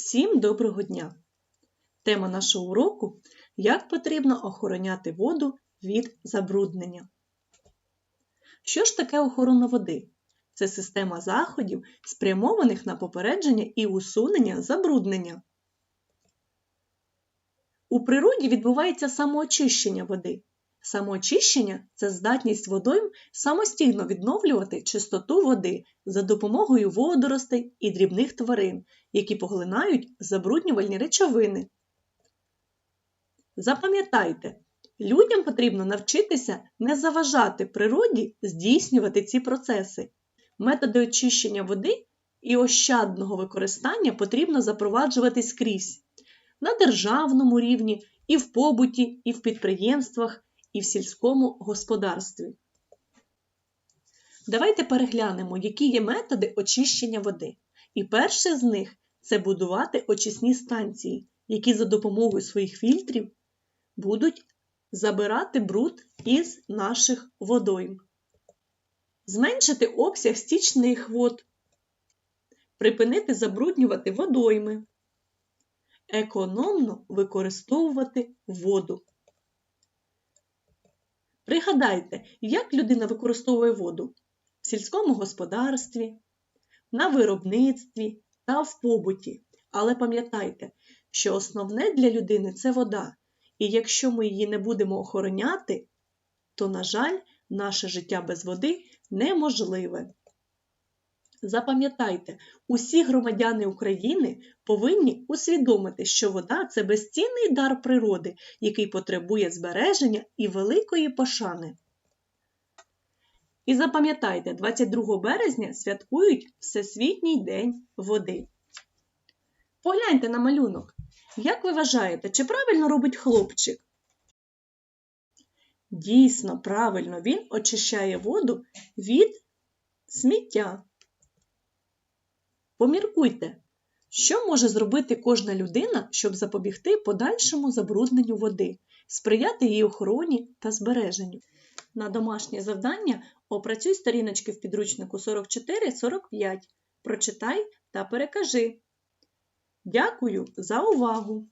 Всім доброго дня! Тема нашого уроку Як потрібно охороняти воду від забруднення. Що ж таке охорона води? Це система заходів, спрямованих на попередження і усунення забруднення. У природі відбувається самоочищення води. Самоочищення це здатність водойм самостійно відновлювати чистоту води за допомогою водоростей і дрібних тварин, які поглинають забруднювальні речовини. Запам'ятайте, людям потрібно навчитися не заважати природі здійснювати ці процеси. Методи очищення води і ощадного використання потрібно запроваджувати скрізь на державному рівні, і в побуті, і в підприємствах, і в сільському господарстві. Давайте переглянемо, які є методи очищення води. І перший з них це будувати очисні станції, які за допомогою своїх фільтрів будуть забирати бруд із наших водойм. Зменшити обсяг стічних вод, припинити забруднювати водойми, економно використовувати воду. Пригадайте, як людина використовує воду в сільському господарстві, на виробництві та в побуті. Але пам'ятайте, що основне для людини це вода, і якщо ми її не будемо охороняти, то, на жаль, наше життя без води неможливе. Запам'ятайте, усі громадяни України повинні усвідомити, що вода це безцінний дар природи, який потребує збереження і великої пошани. І запам'ятайте, 22 березня святкують Всесвітній день води. Погляньте на малюнок. Як ви вважаєте, чи правильно робить хлопчик? Дійсно, правильно, він очищає воду від сміття. Поміркуйте, що може зробити кожна людина, щоб запобігти подальшому забрудненню води, сприяти її охороні та збереженню. На домашнє завдання опрацюй сторіночки в підручнику 44-45, прочитай та перекажи. Дякую за увагу!